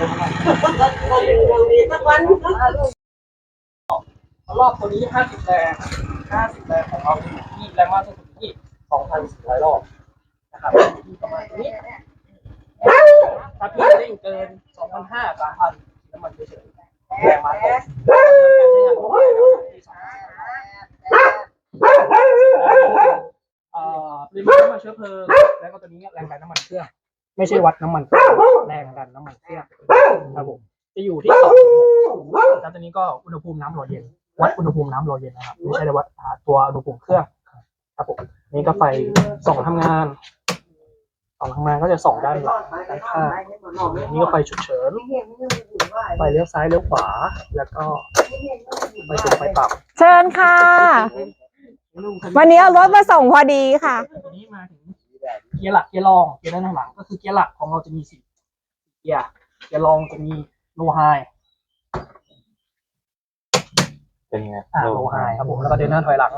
รามีสักวันรอบตัวนี้ 50 แรง50 แรงของเราอยู่ที่แรงมากที่สุดที่2,400รอบนะครับที่ประมาณนี้ถ้าพี่เร่งเกิน 2,500 3,000น้ำมันเฉยๆแรงมากเลยเอ่อปริมาณน้ำมันเชื้อเพลิงแล้วก็ตัวนี้แรงดันน้ำมันเครื่อง ไม่ใช่วัดน้ำมันเครื่องแรงดันน้ำมันเครื่องครับผมจะอยู่ที่สองแล้วตัวนี้ก็อุณหภูมิน้ำหล่อเย็น วัดอุณหภูมิน้ำหล่อเย็นนะครับไม่ใช่วัดอ่าตัวอุณหภูมิเครื่องครับผมนี่ก็ไฟส่องทำงานส่องทำงานก็จะส่องด้านหลังด้านข้างนี่ก็ไฟฉุกเฉินไฟเลี้ยวซ้ายเลี้ยวขวา แล้วก็ไฟสูงไฟต่เชิญค่ะำวันนี้เอารถมาส่งพอดีค่ะตัวนี้มาถึง เกียร์หลักเกียร์รองเกียร์ด้านหลัง ก็คือเกียร์หลักของเราจะมีสี่เกียร์เกียร์รองจะมีโลไฮเป็นไงอ่าโลไฮครับผมแล้วก็เดินหน้าถอยหลัง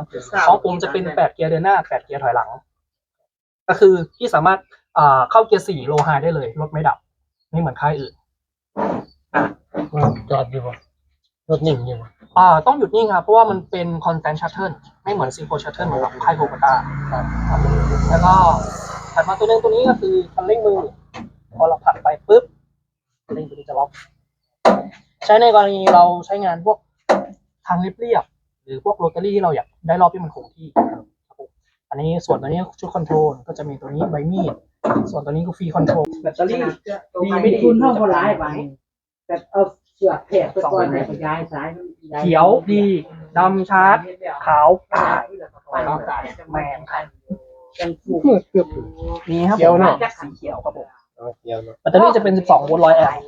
ของผมจะเป็นแปดเกียร์เดินหน้าแปดเกียร์ถอยหลัง ก็คือที่สามารถอ่าเข้าเกียร์สี่โลไฮได้เลยรถไม่ดับ ไม่เหมือนค่ายอื่นจอดอยู่ปะรถหนิ่งอยู่ปะอ่าต้องหยุดนิ่งครับ เพราะว่ามันเป็น constant shuttle ไม่เหมือน synchro shuttle เหมือนกับค่ายโคกตาครับแล้วก็ ถัดมาตัวหนึงตัวนี้ก็คือคันเร่งมือ พอเราผลักไปปุ๊บคันเร่งตัวนี้จะล็อก ใช้ในกรณีเราใช้งานพวกทางเรียบๆหรือพวกโรตารี่ที่เราอยากได้รอบที่มันคงที่ครับผมอันนี้ส่วนตัวนี้ชุดคอนโทรลก็จะมีตัวนี้ใบมีดส่วนตัวนี้ก็ฟรีคอนโทรลแบตเตอรี่ดีไม่ดีคุณเท่าคนร้ายไปแต่เอาเสือกแผลไปก่อนไหนไปย้ายซ้ายเขียวดีดำชาร์จขาวกาด แมงครับยังผูกนี่ครับเขียวเนาะสีเขียวครับผมเอเขียวเนาะแบตเตอรี่จะเป็น 12 โวลต์ 100 แอมป์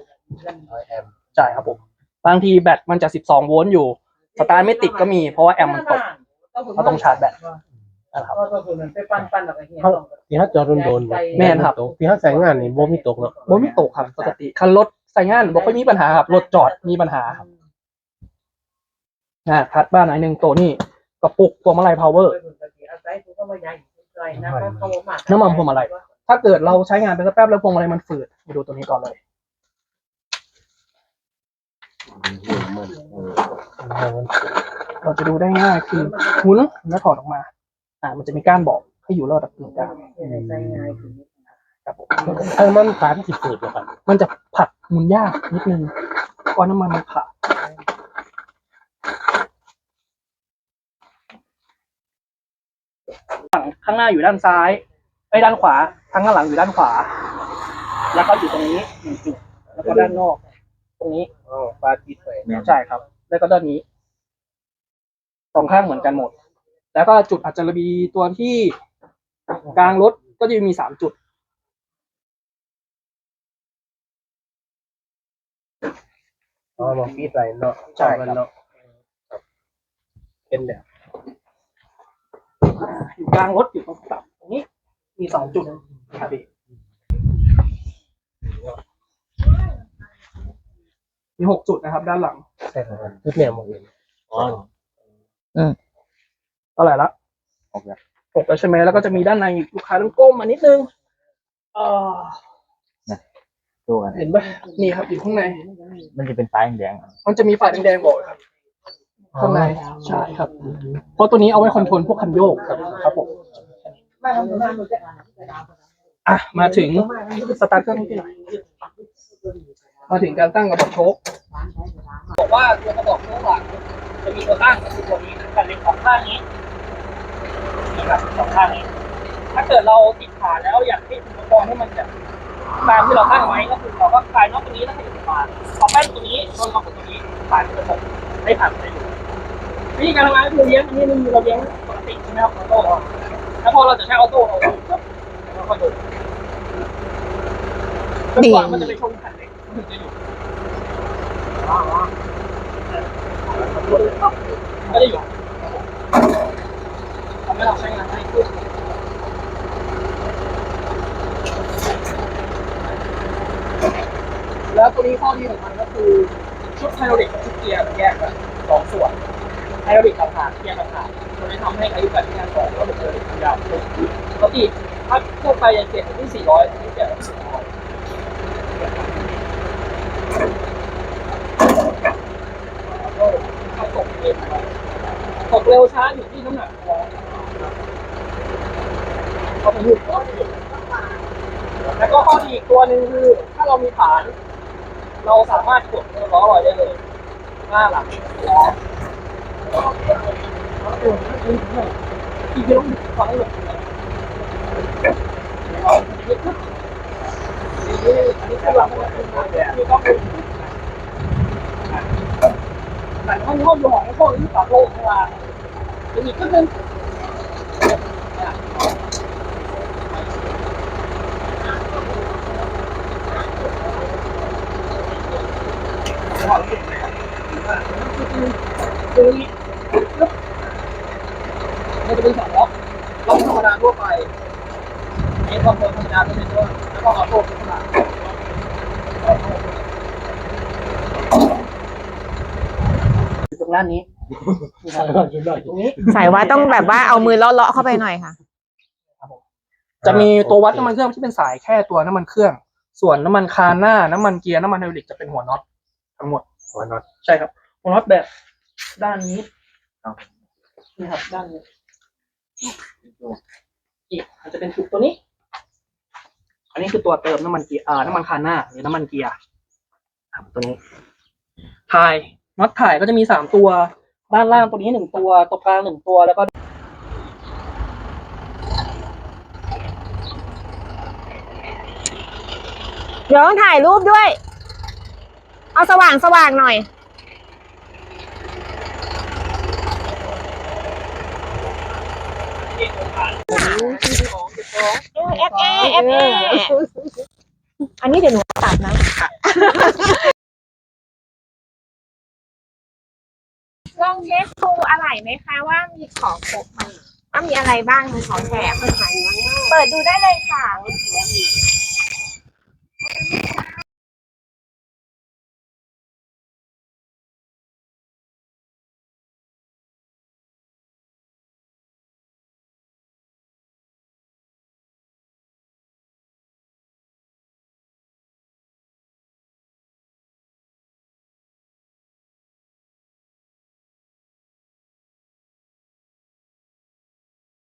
ร้อยแอมป์ใช่ครับผม บางทีแบตมันจะ 12 โวลต์อยู่ สตาร์ทไม่ติดก็มี เพราะว่าแอมป์มันตกเราต้องชาร์จแบต นะครับ ก็ตัวนั้นไปปั้นปั้นอะไรเงี้ยพี่ฮัทจอดโดนๆบ่แม่นครับ ตกพี่ฮัทใส่งานนี่บ่มีตกเนาะโบไม่ตกครับปกติ คันรถใส่งานบอกไม่มีปัญหาครับ รถจอดมีปัญหาครับนะพัดบ้านไหนหนึ่งตัวนี้กระปุกพวงมาลัยพาวเวอร์ น้ำมันพวงมาลัย ถ้าเกิดเราใช้งานไปสักแป๊บแล้วพวงมาลัยมันฝืดไปดูตัวนี้ก่อนเลยเราจะดูได้ง่ายคือหมุนแล้วถอดออกมา อ่า มันจะมีก้านบอกให้อยู่ระดับกึ่งกลางครับผมถ้ามันผ่านสิบสูตรนะครับมันจะผัดหมุนยากนิดนึงเพราะน้ำมันมันขา ฝั่งข้างหน้าอยู่ด้านซ้ายไอ้ยด้านขวาทางข้างหลังอยู่ด้านขวา แล้วก็อยู่ตรงนี้หนึ่งจุดแล้วก็ด้านนอก ตรงนี้อ๋อปลาติดไปใช่ครับ แล้วก็ด้านนี้สองข้างเหมือนกันหมด แล้วก็จุดอาจจะระบีตัวที่กลางรถก็จะมีสามจุดอ๋อมาฟีดไปเนาะใช่ครับเนาะครับเป็นแบบ อยู่กลางรถอยู่ตรงตับตรงนี้ มีสองจุดครับพี่มีหกจุดนะครับ ด้านหลังใช่ครับชุดเนี่ยหมดเลยอ๋อเท่าไหร่ละออกแบบหกแล้วใช่ไหมแล้วก็จะมีด้านในอีกลูกค้าต้องก้มมานิดนึงเออตัวกันเห็นปะนี่ครับอยู่ข้างใน มันจะเป็นปลายแดง มันจะมีไฟแดงๆบอกครับ ข้างในใช่ครับ เพราะตัวนี้เอาไว้คอนโทรลพวกคันโยกครับครับผมอะมาถึงสตาร์ทเครื่องที่ไหนอยมาถึงการตั้งกระบอกโชคบอกว่าตัวกระบอกโชคหลังจะมีตัวตั้งก็คือตัวนี้แผ่นเหล็กสองข้างนี้นี่ครับสองข้างนี้ ถ้าเกิดเราติดขาแล้วอยากให้อุปกรณ์ให้มันแบบตามที่เราตั้งไว้ก็คือเราก็คลายน็อตตัวนี้แล้วให้อยู่มาพอแป้นตัวนี้โดนกับตัวนี้ผ่านกระบอกให้ผ่านไปอยู่ วิธีการทำงานก็คือเลี้ยงอันนี้มันเราเลี้ยงปกติใช่ไหมครับออโต้แล้วพอเราจะใช้ออโต้เราก็ปุ๊บแล้วก็ดูจนกว่ามันจะไปชนแผ่นเหล็กมันถึงจะอยู่ก็จะอยู่ทำให้เราใช้งานง่ายขึ้นแล้วตัวนี้ข้อดีของมันก็คือชุดไฮโดรลิกกับชุดเกียร์แยกกันสองส่วน แอโรบิกต่างๆเคลียร์ต่างๆมันไม่ทำให้อายุการใช้งานของระบบแอโรบิกยาวขึ้นปกติถ้าทั่วไปยังเจ็ดที่สี่ร้อยที่เจ็ดร้อยก็ตกเร็วช้าอยู่ที่น้ำหนักของเขาเปหยุดก้อนแล้วก็ข้อดีอีกตัวหนึ่งคือ ถ้าเรามีฐาน เราสามารถกดล้อลอยได้เลยหน้าหลังล้อ ที่พี่ต้องฟังเลยอันนี้คือเราไม่ได้เป็นที่ต้องเป็นแต่ห้องห้องอยู่ของพวกนี้ปรับโลกเข้ามาจะมีขึ้นหนึ่ง ตรงนี้มันจะเป็นสองล็อกล็อกธรรมดาทั่วไปเอ็ นคอมโบธรรมดาตัวนี้ด้วยแล้วก็ออโต้ธรรมดาตรงด้านนี้ตรงนี้สายว่าต้องแบบว่าเอามือเลาะๆเข้าไปหน่อยค่ะ จะมีตัววัดน้ำมันเครื่องที่เป็นสายแค่ตัวน้ำมันเครื่อง ส่วนน้ำมันคานหน้าน้ำมันเกียร์น้ำมันไฮดรอลิกจะเป็นหัวน็อตทั้งหมด หัวน็อตใช่ครับหัวน็อตแบบด้านนี้นี่ครับด้านนี้อีกมันจะเป็นจุดตัวนี้อั นนี้คือตัวเติมน้ำมันเกียร์อ่าน้ำมันคานหน้าหรือน้ำมันเกียร์ครับตัวนี้ถ่ายน็อตถ่ายก็จะมีสามตัวด้านล่างตัวนี้หนึ่งตัวตัวกลางหนึ่งตัวแล้วก็เดี๋ยวต้องถ่ายรูปด้วย เอาสว่างสว่างๆหน่อย เอฟเอเอฟเออันนี้เดี๋ยวหนูตัดนะลองเยสคูอะไรไหมคะว่ามีของครบไหมว่ามีอะไรบ้างมีของแถมเปิดดูได้เลยค่ะ